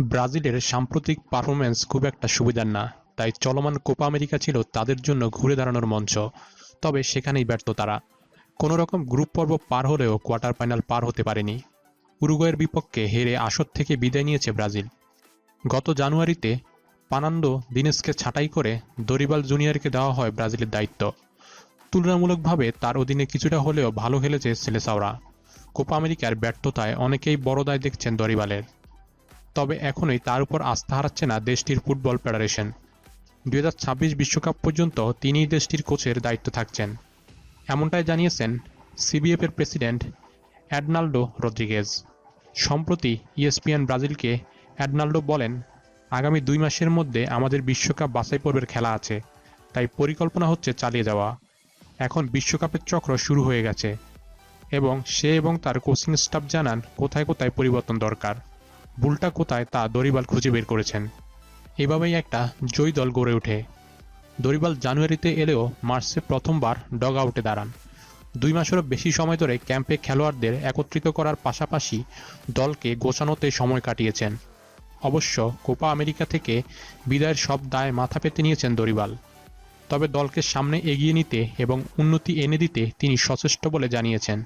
ব্রাজিলের সাম্প্রতিক পারফরম্যান্স খুব একটা সুবিধার না, তাই চলমান কোপা আমেরিকা ছিল তাদের জন্য ঘুরে দাঁড়ানোর মঞ্চ, তবে সেখানেই ব্যর্থ তারা। কোনো রকম গ্রুপ পর্ব পার হলেও কোয়ার্টার ফাইনাল পার হতে পারেনি। উরুগুয়ের বিপক্ষে হেরে আসর থেকে বিদায় নিয়েছে ব্রাজিল। গত জানুয়ারিতে পানান্দো দিনেশকে ছাঁটাই করে দরিবাল জুনিয়রকে দেওয়া হয় ব্রাজিলের দায়িত্ব। তুলনামূলকভাবে তার অধীনে কিছুটা হলেও ভালো খেলেছে সেলেসাওরা। কোপা আমেরিকার ব্যর্থতায় অনেকেই বড় দায় দেখছেন দরিবালের। তবে এখনই তার উপর আস্থা হারাচ্ছে না দেশটির ফুটবল ফেডারেশন। দুই বিশ্বকাপ পর্যন্ত তিনিই দেশটির কোচের দায়িত্ব থাকছেন। এমনটাই জানিয়েছেন সিবিএফের প্রেসিডেন্ট অ্যাডনাল্ডো রদ্রিগেজ। সম্প্রতি ইএসপিএন ব্রাজিলকে অ্যাডনাল্ডো বলেন, আগামী দুই মাসের মধ্যে আমাদের বিশ্বকাপ বাছাই পর্বের খেলা আছে, তাই পরিকল্পনা হচ্ছে চালিয়ে যাওয়া। এখন বিশ্বকাপের চক্র শুরু হয়ে গেছে এবং সে এবং তার কোচিং স্টাফ জানান কোথায় কোথায় পরিবর্তন দরকার। ভুলটা কোথায় তা দরিবাল খুঁজে বের করেছেন। এভাবেই একটা জয়ী দল গড়ে ওঠে। দরিবাল জানুয়ারিতে এলেও মার্চে প্রথমবার ডগ আউটে দাঁড়ান। দুই মাসেরও বেশি সময় ধরে ক্যাম্পে খেলোয়াড়দের একত্রিত করার পাশাপাশি দলকে গোছানোতে সময় কাটিয়েছেন। অবশ্য কোপা আমেরিকা থেকে বিদায়ের সব দায় মাথা পেতে নিয়েছেন দরিবাল। তবে দলকে সামনে এগিয়ে নিতে এবং উন্নতি এনে দিতে তিনি সচেষ্ট বলে জানিয়েছেন।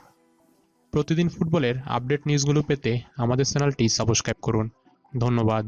প্রতিদিন ফুটবলের আপডেট নিউজগুলো পেতে আমাদের চ্যানেলটি সাবস্ক্রাইব করুন। ধন্যবাদ।